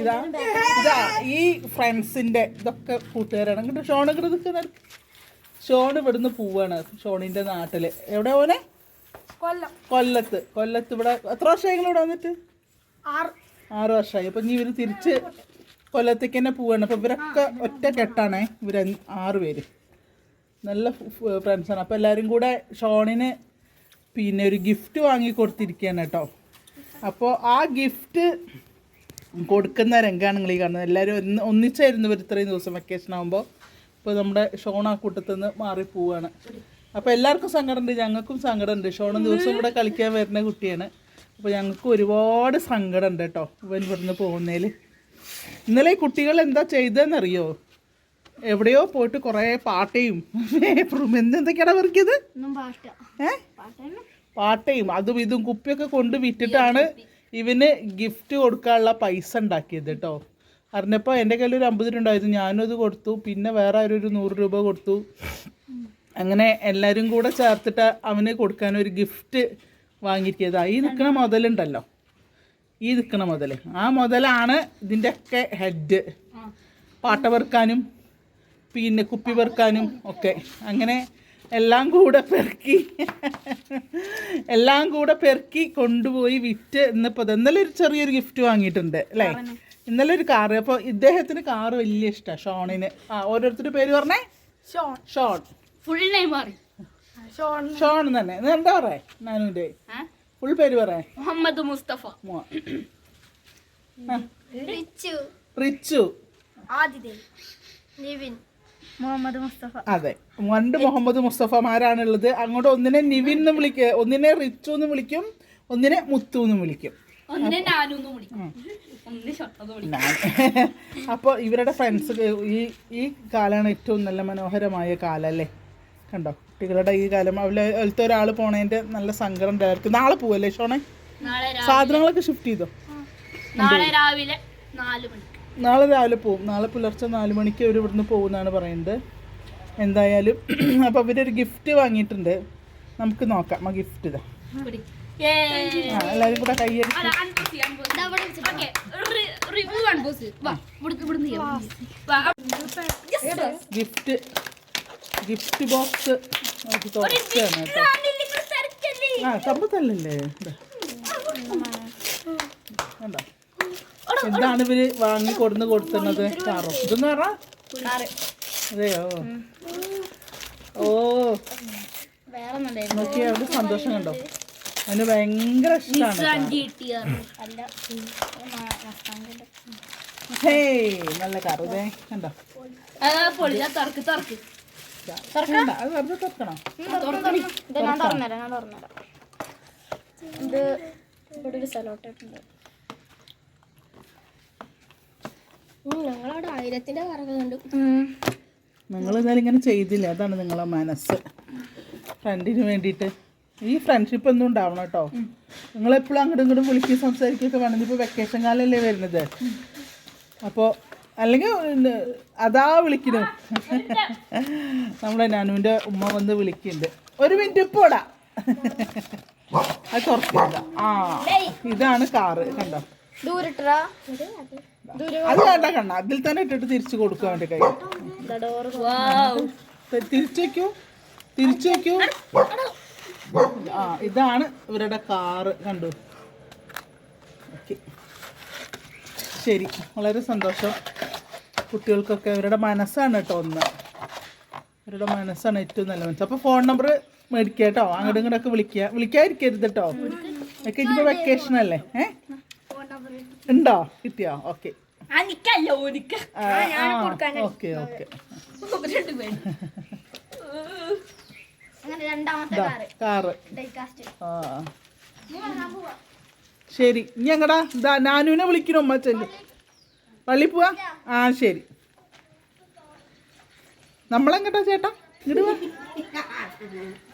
ഇതാ ഇതാ ഈ ഫ്രണ്ട്സിന്റെ ഇതൊക്കെ കൂട്ടുകാരാണ്. അങ്ങോട്ട് ഷോൺ ഇങ്ങോട്ട് നിൽക്കുന്ന ഷോൺ ഇവിടുന്ന് പോവാണ് ഷോണിന്റെ നാട്ടിൽ. എവിടെ പോലെ കൊല്ലം. കൊല്ലത്ത്. കൊല്ലത്ത് ഇവിടെ എത്ര വർഷമായി ഇവിടെ വന്നിട്ട്? ആറ്. ആറ് വർഷമായി. അപ്പൊ ഇനി ഇവർ തിരിച്ച് കൊല്ലത്തേക്ക് തന്നെ പോവാണ്. അപ്പൊ ഇവരൊക്കെ ഒറ്റ കെട്ടാണേ. ഇവർ ആറ് പേര്. നല്ല ഫ്രണ്ട്സാണ് അപ്പോൾ എല്ലാവരും കൂടെ ഷോണിന് പിന്നെ ഒരു ഗിഫ്റ്റ് വാങ്ങി കൊടുത്തിരിക്കുകയാണ് കേട്ടോ. അപ്പോൾ ആ ഗിഫ്റ്റ് കൊടുക്കുന്ന രംഗമാണ് നിങ്ങൾ ഈ കാണുന്നത്. എല്ലാവരും ഒന്ന് ഒന്നിച്ചായിരുന്നു ഇവർ ഇത്രയും ദിവസം വെക്കേഷൻ ആകുമ്പോൾ ഇപ്പോൾ നമ്മുടെ ഷോൺ ആ കൂട്ടത്തിൽ നിന്ന് മാറി പോവുകയാണ് അപ്പോൾ എല്ലാവർക്കും സങ്കടമുണ്ട് ഞങ്ങൾക്കും സങ്കടമുണ്ട് ഷോണ ദിവസം ഇവിടെ കളിക്കാൻ വരുന്ന കുട്ടിയാണ്. അപ്പോൾ ഞങ്ങൾക്ക് ഒരുപാട് സങ്കടമുണ്ട് കേട്ടോ ഇവൻ ഇവിടുന്ന് പോകുന്നതിൽ ഇന്നലെ ഈ കുട്ടികൾ എന്താ ചെയ്തതെന്നറിയോ എവിടെയോ പോയിട്ട് കുറേ പാട്ടയും പേപ്പറും എന്തെന്തൊക്കെയാണ് അവർക്കിത് ഏ? പാട്ടയും അതും ഇതും കുപ്പിയൊക്കെ കൊണ്ട് വിറ്റിട്ടാണ് ഇവന് ഗിഫ്റ്റ് കൊടുക്കാനുള്ള പൈസ ഉണ്ടാക്കിയത് കേട്ടോ അറിഞ്ഞപ്പോൾ എന്റെ കയ്യിൽ ഒരു അമ്പത് രൂപ ഉണ്ടായിരുന്നു. ഞാനും അത് കൊടുത്തു. പിന്നെ വേറെ ഒരു നൂറ് രൂപ കൊടുത്തു. അങ്ങനെ എല്ലാവരും കൂടെ ചേർത്തിട്ട് അവന് കൊടുക്കാൻ ഒരു ഗിഫ്റ്റ് വാങ്ങിയിരിക്കുന്നത് ഈ നിൽക്കുന്ന മുതലുണ്ടല്ലോ ഈ നിൽക്കുന്ന മുതൽ ആ മുതലാണ് ഇതിന്റെയൊക്കെ ഹെഡ് പാട്ട പെറുക്കാനും പിന്നെ കുപ്പി പെറുക്കാനും ഒക്കെ. അങ്ങനെ എല്ലാം കൂടെ പെറുക്കി. എല്ലാം കൂടെ പെറുക്കി കൊണ്ടുപോയി വിറ്റ് ഇന്നിപ്പോൾ ഇന്നലെ ഒരു ചെറിയൊരു ഗിഫ്റ്റ് വാങ്ങിയിട്ടുണ്ട് അല്ലേ? ഇന്നലെ ഒരു കാറ് അപ്പോൾ ഇദ്ദേഹത്തിന് കാറ് വലിയ ഇഷ്ടമാണ് ഷോണിന്. ആ ഓരോരുത്തരുടെ പേര് പറഞ്ഞേ? ഷോൺ. ഷോൺ. ഫുൾ നെയിം മാറി ഷോൺ. ഷോൺ തന്നെ. എന്താ പറയേ നാനുവിന്റെ ഫുൾ പേര് പറയേ. മുഹമ്മദ് മുസ്തഫ. റിച്ചു. റിച്ചു. ആദിദേവ് നിവിൻ. മുഹമ്മദ് മുസ്തഫ. അതെ. രണ്ട് മുഹമ്മദ് മുസ്തഫമാരാണുള്ളത്. അങ്ങോട്ട് ഒന്നിനെ നിവിൻ എന്ന് വിളിക്കുക ഒന്നിനെ റിച്ചു എന്ന് വിളിക്കും ഒന്നിനെ മുത്തു എന്ന് വിളിക്കും. ഒന്നിനെ നാനൂന്ന് വിളിക്കും. ഒന്നിനെ വിളിക്കും. അപ്പോൾ ഇവരുടെ ഫ്രണ്ട്സ് ഈ ഈ കാലാണ് ഏറ്റവും നല്ല മനോഹരമായ കാലം അല്ലേ? കണ്ടോ? കുട്ടികളുടെ ഈ കാലം. അവലെ അതിലത്തെ ഒരാൾ പോണേന്റെ നല്ല സങ്കടം ഉണ്ടായിരിക്കും. നാളെ പോവല്ലേ ഷോണേ? സാധനങ്ങളൊക്കെ ഷിഫ്റ്റ് ചെയ്തോ? നാളെ രാവിലെ നാല് മണിക്ക് നാളെ രാവിലെ പോവും. നാളെ പുലർച്ചെ നാല് മണിക്ക് അവർ ഇവിടുന്ന് പോകുമെന്നാണ് പറയുന്നത്. എന്തായാലും അപ്പോൾ അവരൊരു ഗിഫ്റ്റ് വാങ്ങിയിട്ടുണ്ട്. നമുക്ക് നോക്കാം. ആ ഗിഫ്റ്റ് ഇതാ. എല്ലാവരും കൂടെ കയ്യടി. ഗിഫ്റ്റ് ഗിഫ്റ്റ് ബോക്സ് നമുക്ക് കേട്ടോ. തിരക്കല്ലേ? ആ സമ്പത്തല്ലേ കണ്ടോ? എന്താണ് ഇവർ വാങ്ങി കൊടുന്ന് കൊടുത്തുന്നത് കാറോ? ഇതെന്ന് പറഞ്ഞാ? അതെയോ? ഓ? നോക്കിയാ സന്തോഷം കണ്ടോ? അവന് ഭയങ്കര ഇഷ്ടമാണ് നല്ല ഇതേ കണ്ടോ? അത് വെറുതെ തുറക്കണം. തുറക്കണി. ഇത് ഇവിടെ ഒരു സ്ഥലോട്ടുണ്ട് ഞങ്ങളവിടെ ആയിരത്തിന്റെ കണ്ടു. നിങ്ങൾ എന്നാലും ഇങ്ങനെ ചെയ്തില്ല? അതാണ് നിങ്ങളെ മനസ്സ്. ഫ്രണ്ടിന് വേണ്ടിയിട്ട്. ഈ ഫ്രണ്ട്ഷിപ്പ് ഒന്നും ഉണ്ടാവണം കേട്ടോ. നിങ്ങളെപ്പോഴും അങ്ങോട്ടും ഇങ്ങോട്ടും വിളിക്കുകയും സംസാരിക്കുകയൊക്കെ വേണം ഇപ്പോൾ വെക്കേഷൻ കാലല്ലേ വരുന്നത്. അപ്പോൾ അല്ലെങ്കിൽ അതാ വിളിക്കുന്നു നമ്മുടെ നാനുവിന്റെ ഉമ്മ വന്ന് വിളിക്കുന്നുണ്ട്. ഒരു മിനിറ്റ് പോടാ അത് തുറക്കില്ല ആ ഇതാണ് കാറ് കണ്ടോ? ദൂരിട്ടാ അത് വേണ്ട കണ്ണ. അതിൽ തന്നെ ഇട്ടിട്ട് തിരിച്ചു കൊടുക്കുക അവന്റെ കൈ. തിരിച്ചു വെക്കൂ. തിരിച്ചു വെക്കൂ. ആ ഇതാണ് ഇവരുടെ കാറ്. കണ്ടു. ഓക്കെ. ശരി. വളരെ സന്തോഷം. കുട്ടികൾക്കൊക്കെ ഇവരുടെ മനസ്സാണ് കേട്ടോ ഒന്ന്. ഇവരുടെ മനസ്സാണ് ഏറ്റവും നല്ല മനസ്സ്. അപ്പോൾ ഫോൺ നമ്പർ മേടിക്കുക കേട്ടോ. അങ്ങോട്ടും ഇങ്ങോട്ടൊക്കെ വിളിക്കുക. വിളിക്കാതിരിക്കരുത് കേട്ടോ. ഒക്കെ ഇനിയിപ്പോൾ വെക്കേഷൻ അല്ലേ? ഏ? ഉണ്ടോ? കിട്ടിയോ? ഓക്കെ. കാറ്. ശരി. ഇനി ഞങ്ങടാ ഇതാ നാനുവിനെ വിളിക്കണോ? അമ്മച്ചന്റെ പള്ളി പോവാ? ആ ശരി. നമ്മളെങ്ങട്ടാ ചേട്ടാ? ഇങ്ങോട്ട് വാ.